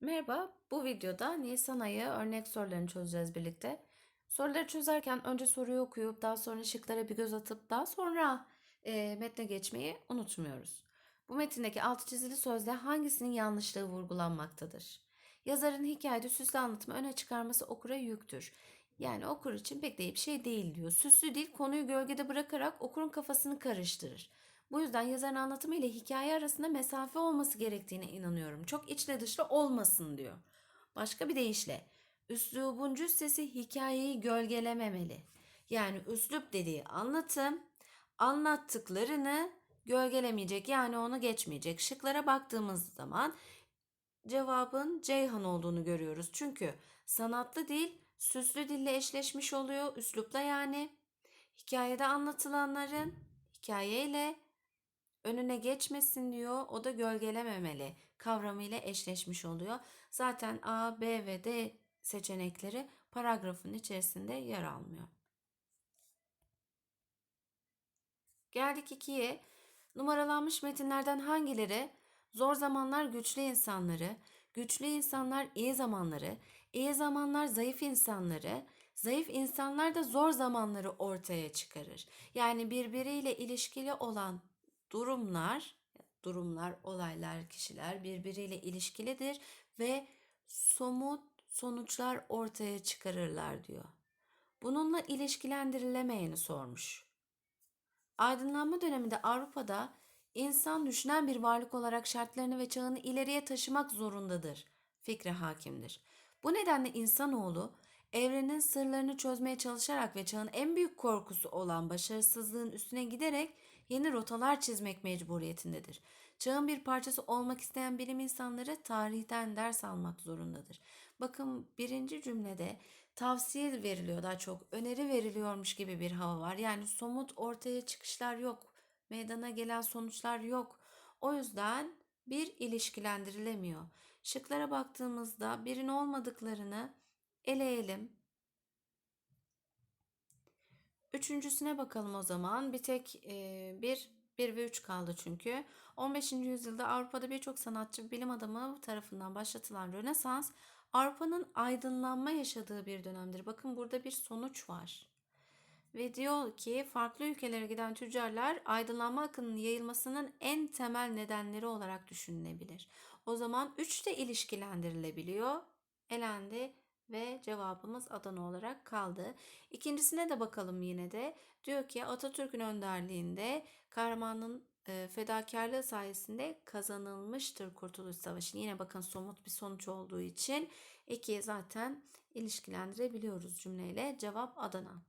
Merhaba, bu videoda Nisan ayı örnek sorularını çözeceğiz birlikte. Soruları çözerken önce soruyu okuyup daha sonra şıklara bir göz atıp daha sonra e, metne geçmeyi unutmuyoruz. Bu metindeki altı çizili sözde hangisinin yanlışlığı vurgulanmaktadır? Yazarın hikayede süslü anlatımı öne çıkarması okura yüktür. Yani okur için pek de bir şey değil diyor. Süslü dil konuyu gölgede bırakarak okurun kafasını karıştırır. Bu yüzden yazarın anlatımı ile hikaye arasında mesafe olması gerektiğine inanıyorum. Çok içli dışlı olmasın diyor. Başka bir deyişle üslubun cüssesi hikayeyi gölgelememeli. Yani üslup dediği anlatım anlattıklarını gölgelemeyecek yani onu geçmeyecek. Şıklara baktığımız zaman cevabın Ceyhan olduğunu görüyoruz. Çünkü sanatlı dil süslü dille eşleşmiş oluyor. Üslupla yani. Hikayede anlatılanların hikayeyle önüne geçmesin diyor. O da gölgelememeli kavramıyla eşleşmiş oluyor. Zaten A, B ve D seçenekleri paragrafın içerisinde yer almıyor. Geldik ikiye. Numaralanmış metinlerden hangileri zor zamanlar güçlü insanları, güçlü insanlar iyi zamanları, iyi zamanlar zayıf insanları, zayıf insanlar da zor zamanları ortaya çıkarır. Yani birbiriyle ilişkili olan durumlar, durumlar, olaylar, kişiler birbiriyle ilişkilidir ve somut sonuçlar ortaya çıkarırlar diyor. Bununla ilişkilendirilemeyeni sormuş. Aydınlanma döneminde Avrupa'da insan düşünen bir varlık olarak şartlarını ve çağını ileriye taşımak zorundadır. Fikri hakimdir. Bu nedenle insanoğlu evrenin sırlarını çözmeye çalışarak ve çağın en büyük korkusu olan başarısızlığın üstüne giderek yeni rotalar çizmek mecburiyetindedir. Çağın bir parçası olmak isteyen bilim insanları tarihten ders almak zorundadır. Bakın birinci cümlede tavsiye veriliyor daha çok öneri veriliyormuş gibi bir hava var. Yani somut ortaya çıkışlar yok. Meydana gelen sonuçlar yok. O yüzden bir ilişkilendirilemiyor. Şıklara baktığımızda birin olmadıklarını eleyelim. Üçüncüsüne bakalım o zaman. Bir tek e, bir, bir ve üç kaldı çünkü. 15. yüzyılda Avrupa'da birçok sanatçı bilim adamı tarafından başlatılan Rönesans Avrupa'nın aydınlanma yaşadığı bir dönemdir. Bakın burada bir sonuç var. Ve diyor ki farklı ülkelere giden tüccarlar aydınlanma akımının yayılmasının en temel nedenleri olarak düşünülebilir. O zaman 3 de ilişkilendirilebiliyor. Elendi ve cevabımız Adana olarak kaldı. İkincisine de bakalım yine de. Diyor ki Atatürk'ün önderliğinde kahramanın e, fedakarlığı sayesinde kazanılmıştır Kurtuluş Savaşı. Yine bakın somut bir sonuç olduğu için ikiye zaten ilişkilendirebiliyoruz cümleyle. Cevap Adana.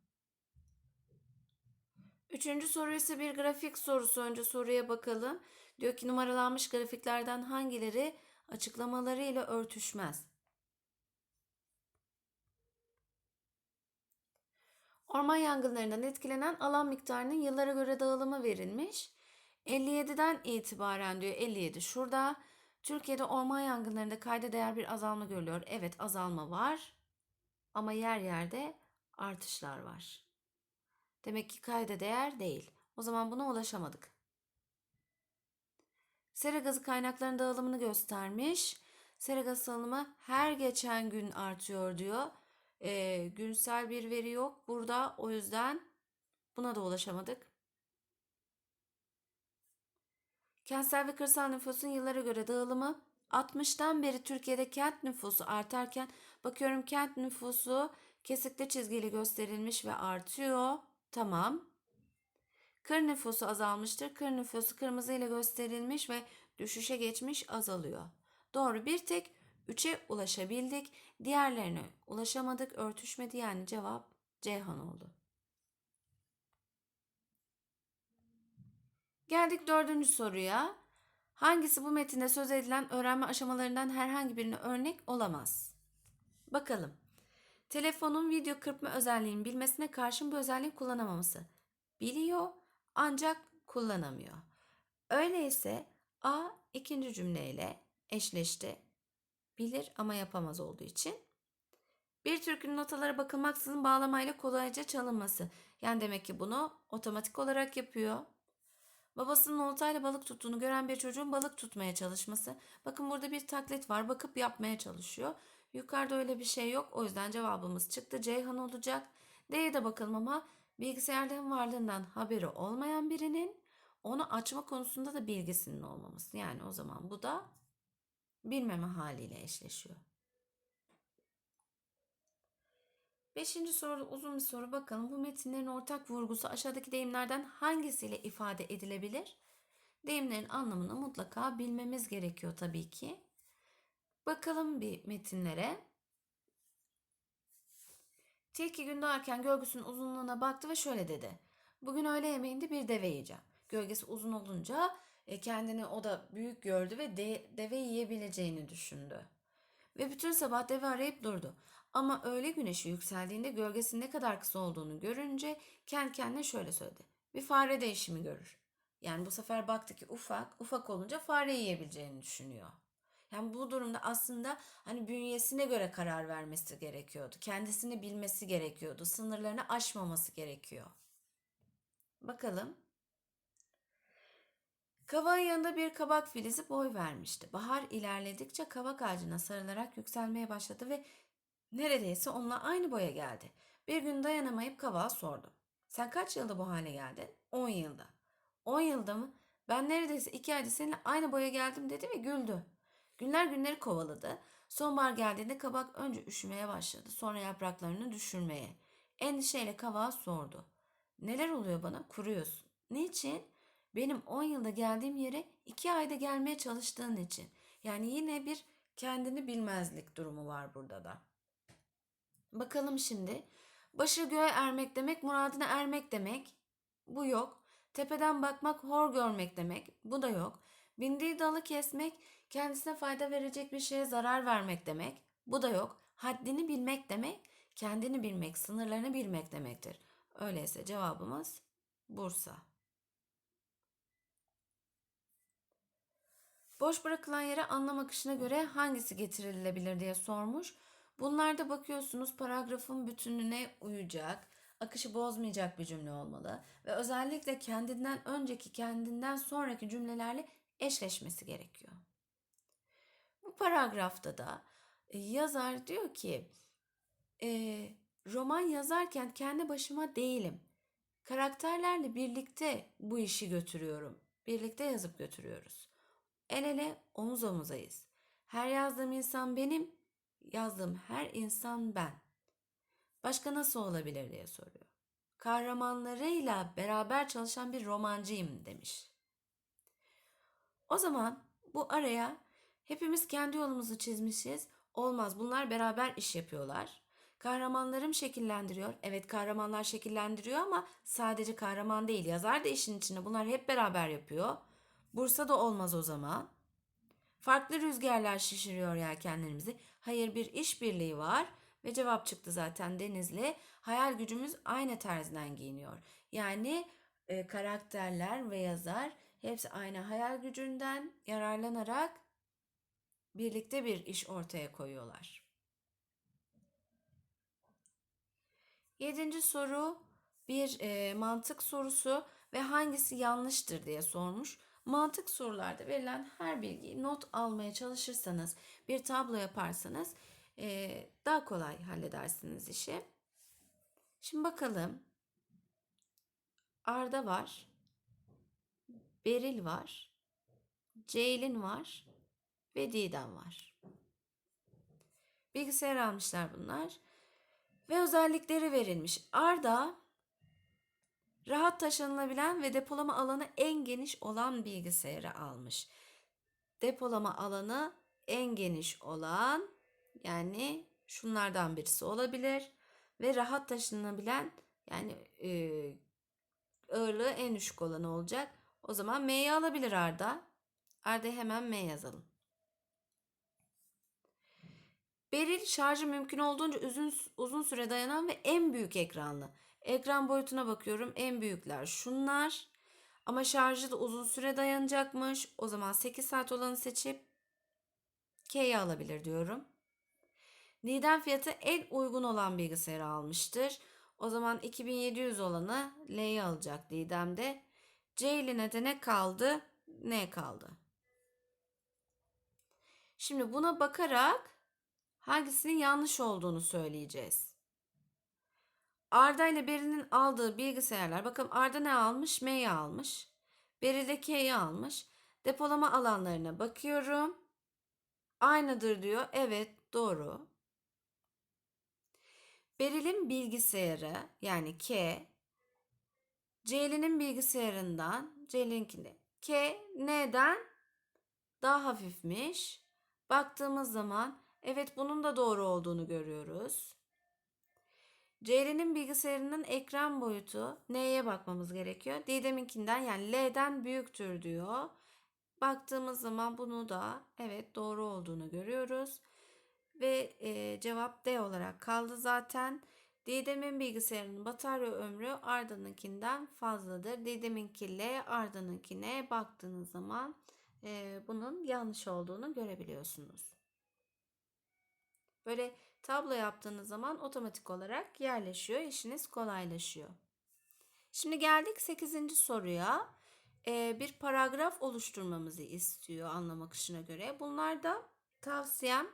Üçüncü soru ise bir grafik sorusu. Önce soruya bakalım. Diyor ki numaralanmış grafiklerden hangileri açıklamalarıyla örtüşmez? Orman yangınlarından etkilenen alan miktarının yıllara göre dağılımı verilmiş. 57'den itibaren diyor 57 şurada. Türkiye'de orman yangınlarında kayda değer bir azalma görülüyor. Evet azalma var ama yer yerde artışlar var. Demek ki kayda değer değil. O zaman buna ulaşamadık. Sera gazı kaynaklarının dağılımını göstermiş. Sera gazı salınımı her geçen gün artıyor diyor. Ee, günsel bir veri yok burada. O yüzden buna da ulaşamadık. Kentsel ve kırsal nüfusun yıllara göre dağılımı 60'tan beri Türkiye'de kent nüfusu artarken bakıyorum kent nüfusu kesikli çizgili gösterilmiş ve artıyor. Tamam. Kır nüfusu azalmıştır. Kır nüfusu kırmızı ile gösterilmiş ve düşüşe geçmiş azalıyor. Doğru bir tek 3'e ulaşabildik. Diğerlerine ulaşamadık. Örtüşmedi yani cevap Ceyhan oldu. Geldik dördüncü soruya. Hangisi bu metinde söz edilen öğrenme aşamalarından herhangi birine örnek olamaz? Bakalım. Telefonun video kırpma özelliğini bilmesine karşın bu özelliği kullanamaması. Biliyor ancak kullanamıyor. Öyleyse A ikinci cümleyle eşleşti. Bilir ama yapamaz olduğu için. Bir türkünün notalara bakılmaksızın bağlamayla kolayca çalınması. Yani demek ki bunu otomatik olarak yapıyor. Babasının oltayla balık tuttuğunu gören bir çocuğun balık tutmaya çalışması. Bakın burada bir taklit var. Bakıp yapmaya çalışıyor. Yukarıda öyle bir şey yok. O yüzden cevabımız çıktı. Ceyhan olacak. D'ye de bakalım ama bilgisayarların varlığından haberi olmayan birinin onu açma konusunda da bilgisinin olmaması. Yani o zaman bu da bilmeme haliyle eşleşiyor. Beşinci soru uzun bir soru. Bakalım bu metinlerin ortak vurgusu aşağıdaki deyimlerden hangisiyle ifade edilebilir? Deyimlerin anlamını mutlaka bilmemiz gerekiyor tabii ki. Bakalım bir metinlere. Tilki gün doğarken gölgesinin uzunluğuna baktı ve şöyle dedi. Bugün öğle yemeğinde bir deve yiyeceğim. Gölgesi uzun olunca e, kendini o da büyük gördü ve de, deve yiyebileceğini düşündü. Ve bütün sabah deve arayıp durdu. Ama öğle güneşi yükseldiğinde gölgesinin ne kadar kısa olduğunu görünce kendi kendine şöyle söyledi. Bir fare de işimi görür. Yani bu sefer baktı ki ufak, ufak olunca fare yiyebileceğini düşünüyor. Yani bu durumda aslında hani bünyesine göre karar vermesi gerekiyordu. Kendisini bilmesi gerekiyordu. Sınırlarını aşmaması gerekiyor. Bakalım. Kavağın yanında bir kabak filizi boy vermişti. Bahar ilerledikçe kavak ağacına sarılarak yükselmeye başladı ve neredeyse onunla aynı boya geldi. Bir gün dayanamayıp kavağa sordu. Sen kaç yılda bu hale geldin? 10 yılda. 10 yılda mı? Ben neredeyse iki ayda seninle aynı boya geldim dedi ve güldü. Günler günleri kovaladı. Sonbahar geldiğinde kabak önce üşümeye başladı. Sonra yapraklarını düşürmeye. Endişeyle kavağa sordu. Neler oluyor bana? Kuruyorsun. Niçin? Benim 10 yılda geldiğim yere 2 ayda gelmeye çalıştığın için. Yani yine bir kendini bilmezlik durumu var burada da. Bakalım şimdi. Başı göğe ermek demek, muradına ermek demek. Bu yok. Tepeden bakmak, hor görmek demek. Bu da yok. Bindiği dalı kesmek, kendisine fayda verecek bir şeye zarar vermek demek. Bu da yok. Haddini bilmek demek, kendini bilmek, sınırlarını bilmek demektir. Öyleyse cevabımız Bursa. Boş bırakılan yere anlam akışına göre hangisi getirilebilir diye sormuş. Bunlarda bakıyorsunuz paragrafın bütününe uyacak, akışı bozmayacak bir cümle olmalı ve özellikle kendinden önceki, kendinden sonraki cümlelerle eşleşmesi gerekiyor. Bu paragrafta da e, yazar diyor ki e, roman yazarken kendi başıma değilim. Karakterlerle birlikte bu işi götürüyorum. Birlikte yazıp götürüyoruz. El ele omuz omuzayız. Her yazdığım insan benim, yazdığım her insan ben. Başka nasıl olabilir diye soruyor. Kahramanlarıyla beraber çalışan bir romancıyım demiş. O zaman bu araya hepimiz kendi yolumuzu çizmişiz. Olmaz bunlar beraber iş yapıyorlar. Kahramanlarım şekillendiriyor. Evet kahramanlar şekillendiriyor ama sadece kahraman değil. Yazar da işin içinde. Bunlar hep beraber yapıyor. Bursa da olmaz o zaman. Farklı rüzgarlar şişiriyor yelkenlerimizi. Hayır bir işbirliği var ve cevap çıktı zaten Denizli. Hayal gücümüz aynı tarzdan giyiniyor. Yani e, karakterler ve yazar hepsi aynı hayal gücünden yararlanarak birlikte bir iş ortaya koyuyorlar. Yedinci soru bir e, mantık sorusu ve hangisi yanlıştır diye sormuş. Mantık sorularda verilen her bilgiyi not almaya çalışırsanız, bir tablo yaparsanız e, daha kolay halledersiniz işi. Şimdi bakalım. Arda var. Beril var. Ceylin var. Ve Didem var. Bilgisayar almışlar bunlar. Ve özellikleri verilmiş. Arda rahat taşınılabilen ve depolama alanı en geniş olan bilgisayarı almış. Depolama alanı en geniş olan yani şunlardan birisi olabilir ve rahat taşınabilen yani e, ağırlığı en düşük olan olacak. O zaman M'yi alabilir Arda. Arda'ya hemen M yazalım. Beril şarjı mümkün olduğunca uzun, uzun süre dayanan ve en büyük ekranlı. Ekran boyutuna bakıyorum. En büyükler şunlar. Ama şarjı da uzun süre dayanacakmış. O zaman 8 saat olanı seçip K'yi alabilir diyorum. Niden fiyatı en uygun olan bilgisayarı almıştır. O zaman 2700 olanı L'yi alacak Didem'de. Ceylin'e de ne kaldı? Ne kaldı? Şimdi buna bakarak hangisinin yanlış olduğunu söyleyeceğiz. Arda ile Beri'nin aldığı bilgisayarlar. Bakın Arda ne almış? M'yi almış. Beri de K'yi almış. Depolama alanlarına bakıyorum. Aynıdır diyor. Evet doğru. Beril'in bilgisayarı yani K Ceylin'in bilgisayarından Ceylin'inkinde K neden daha hafifmiş. Baktığımız zaman evet bunun da doğru olduğunu görüyoruz. Ceylin'in bilgisayarının ekran boyutu neye bakmamız gerekiyor? Didem'inkinden yani L'den büyüktür diyor. Baktığımız zaman bunu da evet doğru olduğunu görüyoruz. Ve e, cevap D olarak kaldı zaten. Didem'in bilgisayarının batarya ömrü Arda'nınkinden fazladır. Didem'inki L, Arda'nınkine baktığınız zaman e, bunun yanlış olduğunu görebiliyorsunuz. Böyle tablo yaptığınız zaman otomatik olarak yerleşiyor. işiniz kolaylaşıyor. Şimdi geldik 8. soruya. Ee, bir paragraf oluşturmamızı istiyor anlam akışına göre. Bunlarda tavsiyem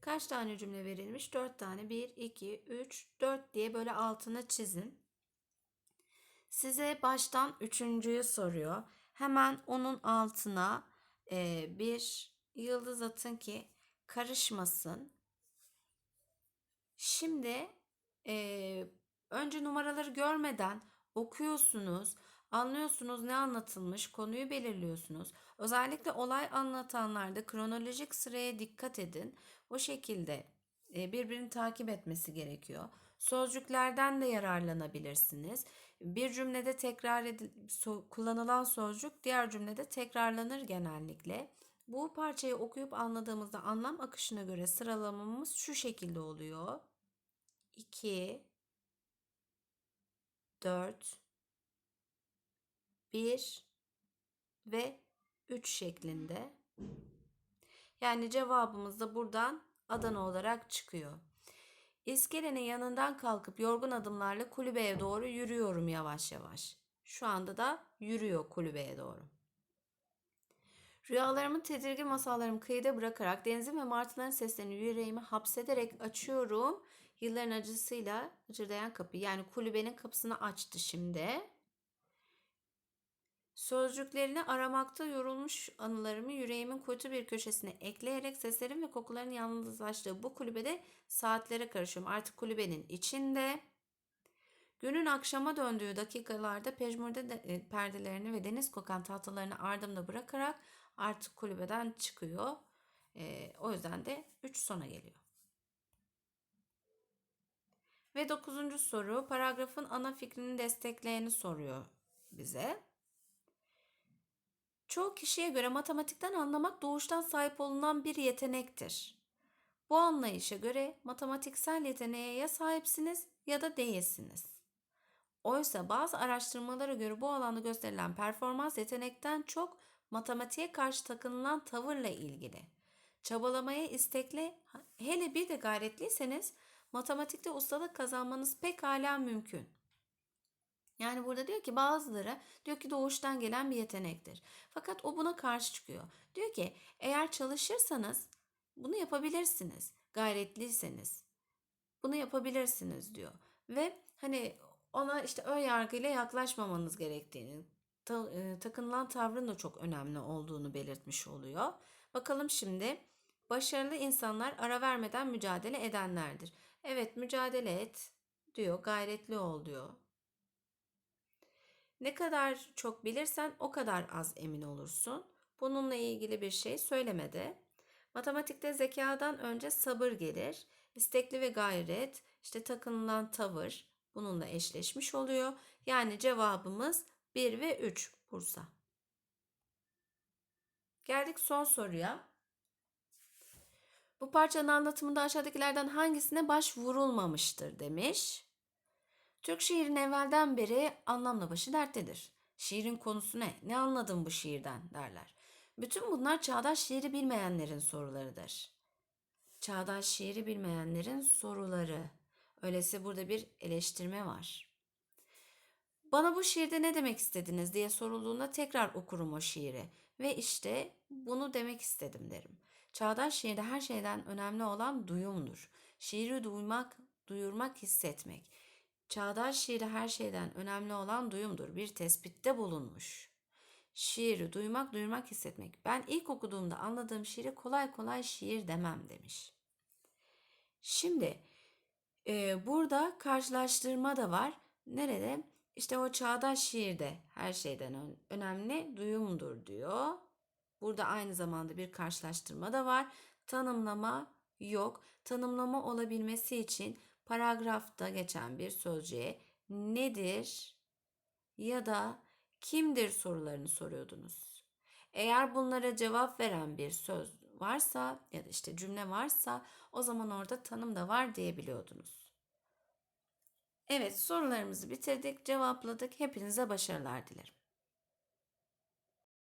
kaç tane cümle verilmiş? 4 tane. 1, 2, 3, 4 diye böyle altına çizin. Size baştan üçüncüyü soruyor. Hemen onun altına e, bir yıldız atın ki karışmasın. Şimdi e, önce numaraları görmeden okuyorsunuz, anlıyorsunuz ne anlatılmış, konuyu belirliyorsunuz. Özellikle olay anlatanlarda kronolojik sıraya dikkat edin. O şekilde e, birbirini takip etmesi gerekiyor. Sözcüklerden de yararlanabilirsiniz. Bir cümlede tekrar edil, so, kullanılan sözcük diğer cümlede tekrarlanır genellikle. Bu parçayı okuyup anladığımızda anlam akışına göre sıralamamız şu şekilde oluyor. 2 4 1 ve 3 şeklinde. Yani cevabımız da buradan Adana olarak çıkıyor. İskelenin yanından kalkıp yorgun adımlarla kulübeye doğru yürüyorum yavaş yavaş. Şu anda da yürüyor kulübeye doğru. Rüyalarımı tedirgin masallarımı kıyıda bırakarak denizin ve martıların seslerini yüreğimi hapsederek açıyorum. Yılların acısıyla acırdayan kapı. Yani kulübenin kapısını açtı şimdi. Sözcüklerini aramakta yorulmuş anılarımı yüreğimin kötü bir köşesine ekleyerek seslerin ve kokuların yalnızlaştığı bu kulübede saatlere karışıyorum. Artık kulübenin içinde. Günün akşama döndüğü dakikalarda pejmurde de, e, perdelerini ve deniz kokan tahtalarını ardımda bırakarak artık kulübeden çıkıyor. E, o yüzden de 3 sona geliyor. Ve dokuzuncu soru paragrafın ana fikrini destekleyeni soruyor bize. Çoğu kişiye göre matematikten anlamak doğuştan sahip olunan bir yetenektir. Bu anlayışa göre matematiksel yeteneğe ya sahipsiniz ya da değilsiniz. Oysa bazı araştırmalara göre bu alanda gösterilen performans yetenekten çok matematiğe karşı takınılan tavırla ilgili. Çabalamaya istekli, hele bir de gayretliyseniz matematikte ustalık kazanmanız pekala mümkün. Yani burada diyor ki bazıları diyor ki doğuştan gelen bir yetenektir. Fakat o buna karşı çıkıyor. Diyor ki eğer çalışırsanız bunu yapabilirsiniz. Gayretliyseniz bunu yapabilirsiniz diyor. Ve hani ona işte ön yargıyla yaklaşmamanız gerektiğini, ta, e, takınılan tavrın da çok önemli olduğunu belirtmiş oluyor. Bakalım şimdi başarılı insanlar ara vermeden mücadele edenlerdir. Evet mücadele et diyor, gayretli ol diyor. Ne kadar çok bilirsen o kadar az emin olursun. Bununla ilgili bir şey söylemedi. Matematikte zekadan önce sabır gelir. İstekli ve gayret, işte takınılan tavır bununla eşleşmiş oluyor. Yani cevabımız 1 ve 3 Bursa. Geldik son soruya. Bu parçanın anlatımında aşağıdakilerden hangisine başvurulmamıştır demiş. Türk şiirin evvelden beri anlamla başı derttedir. Şiirin konusu ne? Ne anladın bu şiirden derler. Bütün bunlar çağdaş şiiri bilmeyenlerin sorularıdır. Çağdaş şiiri bilmeyenlerin soruları. Öyleyse burada bir eleştirme var. Bana bu şiirde ne demek istediniz diye sorulduğunda tekrar okurum o şiiri. Ve işte bunu demek istedim derim. Çağdaş şiirde her şeyden önemli olan duyumdur. Şiiri duymak, duyurmak, hissetmek. Çağdaş şiirde her şeyden önemli olan duyumdur. Bir tespitte bulunmuş. Şiiri duymak, duyurmak, hissetmek. Ben ilk okuduğumda anladığım şiiri kolay kolay şiir demem demiş. Şimdi e, burada karşılaştırma da var. Nerede? İşte o çağdaş şiirde her şeyden ön- önemli duyumdur diyor. Burada aynı zamanda bir karşılaştırma da var. Tanımlama yok. Tanımlama olabilmesi için paragrafta geçen bir sözcüğe nedir ya da kimdir sorularını soruyordunuz. Eğer bunlara cevap veren bir söz varsa ya da işte cümle varsa o zaman orada tanım da var diyebiliyordunuz. Evet sorularımızı bitirdik, cevapladık. Hepinize başarılar dilerim.